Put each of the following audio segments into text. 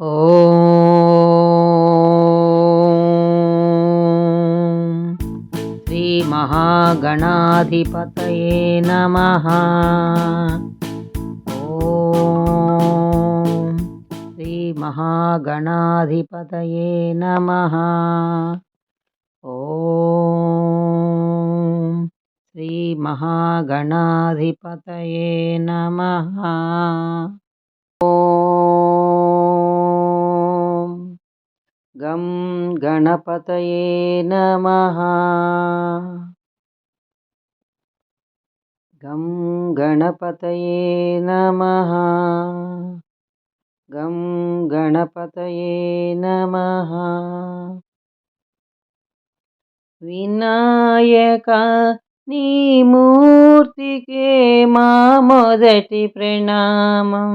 ఓ శ్రీ మహాగణాధిపతయే నమ. శ్రీ మహాగణాధిపతయే నమ. ఓ శ్రీ మహాగణాధిపతయే నమ. గం గణపతయే నమ. గం గణపతయే నమ. గం గణపతయే నమ. వినాయక నీ మూర్తికే మా మొదటి ప్రణామం.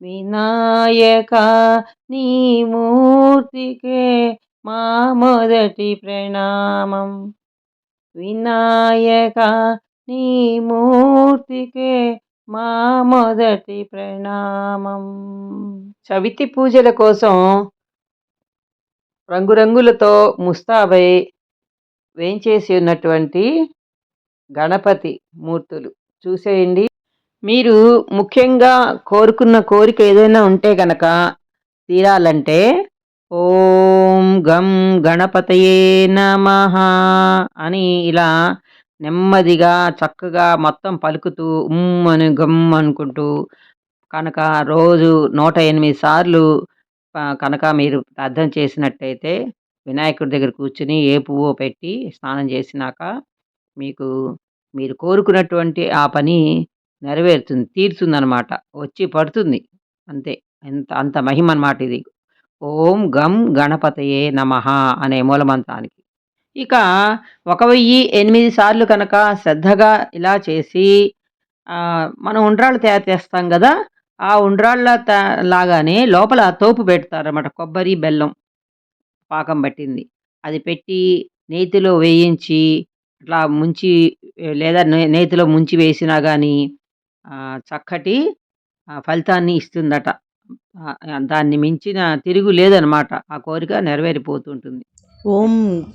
వినాయక నీ మూర్తికే మా మొదటి ప్రణామం. వినాయక నీ మూర్తికే మా మొదటి ప్రణామం. చవితి పూజల కోసం రంగురంగులతో ముస్తాబై వేంచేసి ఉన్నటువంటి గణపతి మూర్తులు. చూసేయండి. మీరు ముఖ్యంగా కోరుకున్న కోరిక ఏదైనా ఉంటే గనక తీరాలంటే ఓం గం గణపతయే నమ అని ఇలా నెమ్మదిగా చక్కగా మొత్తం పలుకుతూ ఉమ్ అని గమ్ అనుకుంటూ కనుక రోజు నూట ఎనిమిది సార్లు కనుక మీరు ప్రార్థన చేసినట్టయితే వినాయకుడి దగ్గర కూర్చుని ఏ పువ్వు పెట్టి స్నానం చేసినాక మీకు మీరు కోరుకున్నటువంటి ఆ పని నెరవేరుతుంది తీరుతుందనమాట వచ్చి పడుతుంది. అంతే. ఎంత అంత మహిమ అనమాట ఇది. ఓం గం గణపతయే నమ అనే మూలమంత్రానికి. ఇక ఒక వెయ్యి ఎనిమిది సార్లు కనుక శ్రద్ధగా ఇలా చేసి మనం ఉండ్రాళ్ళు తయారు చేస్తాం కదా ఆ ఉండ్రాళ్ళ లాగానే లోపల తోపు పెడతారన్నమాట. కొబ్బరి బెల్లం పాకం పట్టింది. అది పెట్టి నేతిలో వేయించి అట్లా ముంచి లేదా నేతిలో ముంచి వేసినా కానీ చక్కటి ఫలితాన్ని ఇస్తుందట. దాన్ని మించిన తిరుగు లేదనమాట. ఆ కోరిక నెరవేరిపోతుంటుంది. ఓం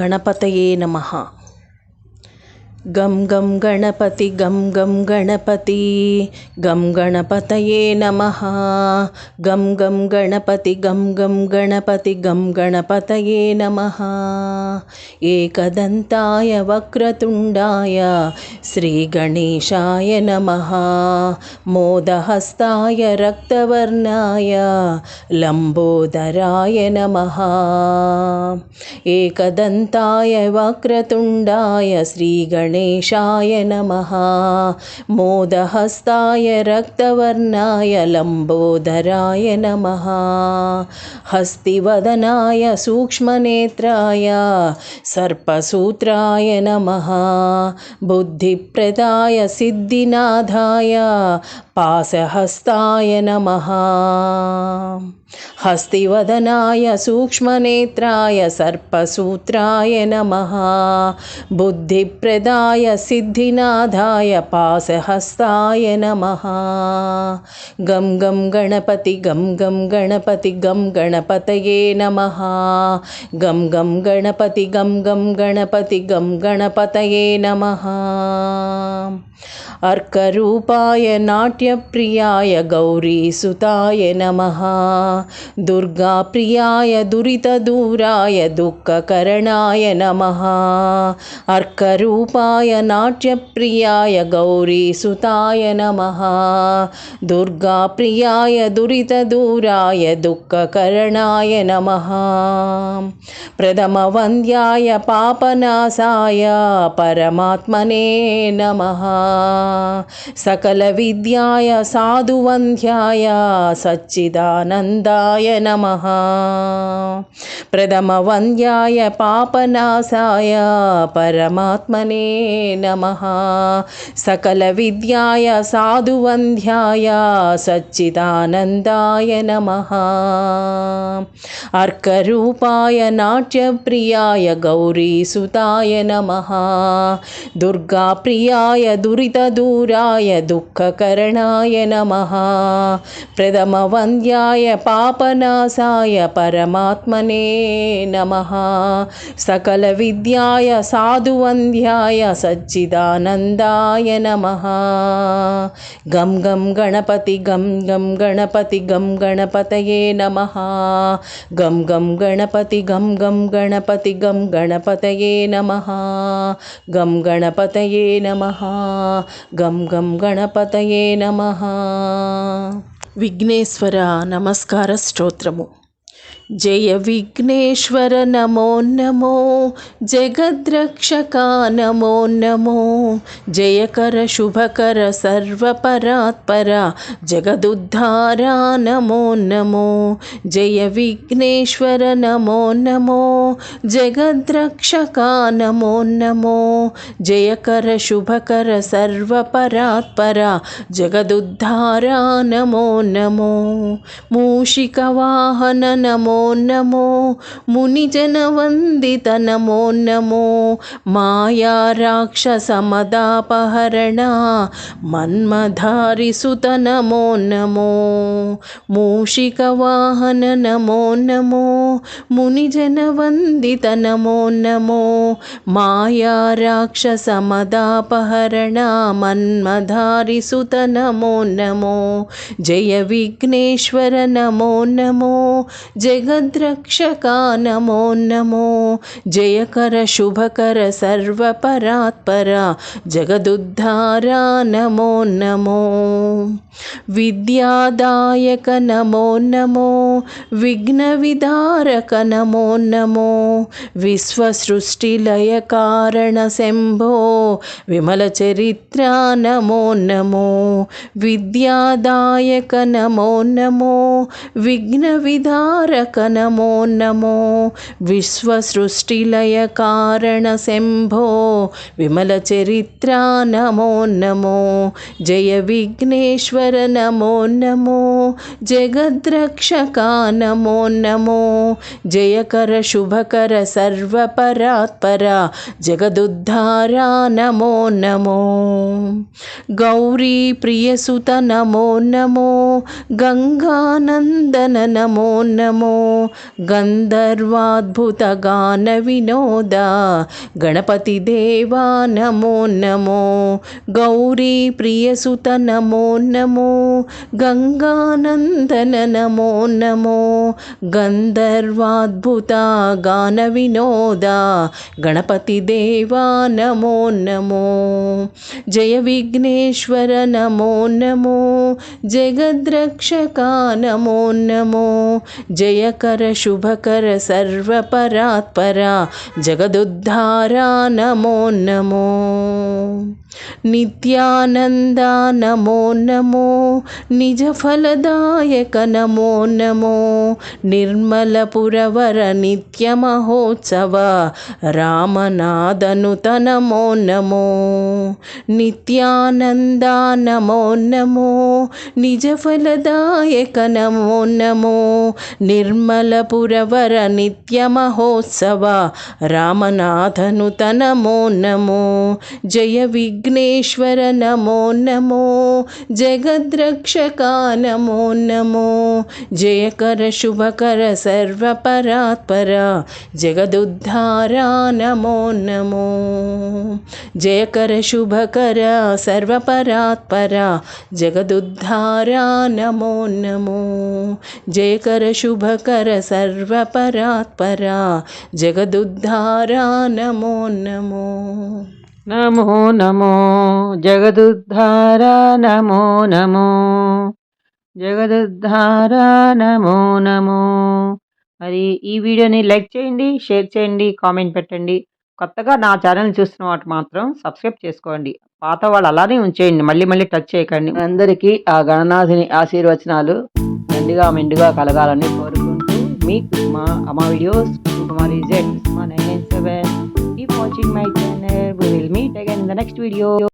గణపతయే నమ. गं गं गणपति गं गं गणपति गं गणपतये नमः। गं गं गणपति गं गं गणपति गं गणपतये नमः। एकदन्ताय वक्रतुण्डाय श्रीगणेशाय नमः। मोदहस्ताय रक्तवर्णाय लम्बोदराय नमः। एकदन्ताय वक्रतुण्डाय श्रीगणे गणेशाय नमः। मोदहस्ताय रक्तवर्णाय लम्बोदराय नमः। हस्तिवदनाय सूक्ष्मनेत्राय सर्पसूत्राय नमः। बुद्धिप्रदाय सिद्धिनाथाय पासहस्ताय नमः। हस्तिवदनाय सूक्ष्मनेत्राय सर्पसूत्राय नमः। बुद्धिप्रदाय सिद्धिनाथाय पासहस्ताय नमः। गं गं गणपति गं गं गणपति गं गणपतये नमः। गं गं गणपति गं गं गणपति गं गणपतये नमः। अर्करूपाय नाट्यप्रियाय गौरीसुताय नमः। दुर्गाप्रियाय दुरितदूराय दुःखकरणाय नमः। अर्करूपाय नाट्यप्रियाय गौरीसुताय नमः। दुर्गाप्रियाय दुरितदूराय दुःखकरणाय नमः। प्रथमवन्द्याय पापनाशाय परमात्मने नमः सकलविद्याय साधुवन्द्याय सच्चिदानन्दाय नमः। प्रथमवन्द्याय पापनाशाय परमात्मने नमः। सकलविद्याय साधुवन्द्याय सच्चिदानन्दाय नमः। अर्करूपाय नाट्यप्रियाय गौरीसुताय नमः। दुर्गाप्रियाय दुरितदूराय गमाय नमः। प्रथमवन्द्याय पापनाशाय परमात्मने नमः। सकलविद्याय साधुवन्द्याय सच्चिदानन्दाय नमः। गं गं गणपति गं गं गणपति गं गणपतये नमः। गं गं गणपति गं गं गणपति गं गणपतये नमः। गं गणपतये नमः। गं गं गणपतये नमः। నమ. విఘ్నేశ్వర నమస్కార స్తోత్రము. जय विघ्नेश्वर नमो नमो जगद्रक्षका नमो नमो जयकर शुभकर सर्वपरात्परा जगदुद्धारा नमो नमो जय विघ्नेश्वर नमो नमो जगद्रक्षका नमो नमो जयकर शुभकर सर्वपरात्परा जगदुद्धारा नमो नमो मूषिकवाहन नमो नमो मुनिजनवन्दित नमो नमो मायाराक्षसमदापहरणा मन्मधारिसुत नमो नमो मूषिकवाहन नमो नमो मुनिजनवन्दित नमो नमो मायाराक्षसमदापहरणा मन्मधारिसुत नमो नमो जय विघ्नेश्वर नमो नमो जय जगद्रक्षका नमो। नमो जयकर, शुभकर, सर्वपरात्परा। जगदुद्धारा, नमो नमो। विद्यादायक, नमो नमो। विघ्न विदारक नमो। नमो विश्वसृष्टिलयकारणशम्भो विमलचरित्रा, नमो नमो। विद्यादायक, नमो नमो। विघ्न विदारक శంభో నమో నమో నమో నమో విశ్వసృష్టిలయ కారణ శంభో విమల చరిత్ర నమో నమో జయ విఘ్నేశ్వర నమో నమో జగద్రక్షక నమో నమో జయకర శుభకర సర్వపరాత్పర జగదుద్ధార నమో నమో గౌరీ ప్రియసుత నమో నమో గంగానందన నమో నమో గంధర్వాద్భుత గాన వినోద గణపతి దేవా నమో నమో. గౌరీ ప్రియసుత నమో నమో. గంగానందన నమో నమో. గంధర్వాద్భుత గాన వినోద గణపతి దేవా నమో నమో. జయ విఘ్నేశ్వర నమో నమో. జగద్రక్షక నమో నమో. జయ జయకర శుభకర సర్వపరాత్పర జగదుద్ధారా నమో నమో నిత్యానంద నమో నమో నిజ ఫలదాయక నమో నమో నిర్మలపురవర నిత్య మహోత్సవ రామనాథనుత నమో నమో నిత్యానంద నమో నమో నిజ ఫలదాయక నమో నమో నిర్మ निर्मलपुरवरनित्यमहोत्सव रामनाथनुत नमो नमो जय विघ्नेश्वर नमो नमो जगद्रक्षका नमो नमो जयकर शुभकर सर्वपरात्परा जगदुद्धारा नमो नमो जयकर शुभकर सर्वपरात्परा जगदुद्धारा नमो नमो जयकर शुभकर శుభకర సర్వపరాత్పరా జగదుద్ధారా నమో నమో. నమో నమో జగదుద్ధారా నమో నమో. జగదుద్ధారా నమో నమో. మరి ఈ వీడియోని లైక్ చేయండి షేర్ చేయండి కామెంట్ పెట్టండి. కొత్తగా నా ఛానల్ చూస్తున్న వాటి మాత్రం సబ్స్క్రైబ్ చేసుకోండి. పాత వాళ్ళు అలానే ఉంచేయండి మళ్ళీ మళ్ళీ టచ్ చేయకండి. అందరికీ ఆ గణనాథుని ఆశీర్వచనాలు మెండుగా మెండుగా కలగాలని కోరుకుంటున్నాను. me Kuma Ama videos Kuma Z Kuma 997 keep watching my channel. We will meet again in the next video.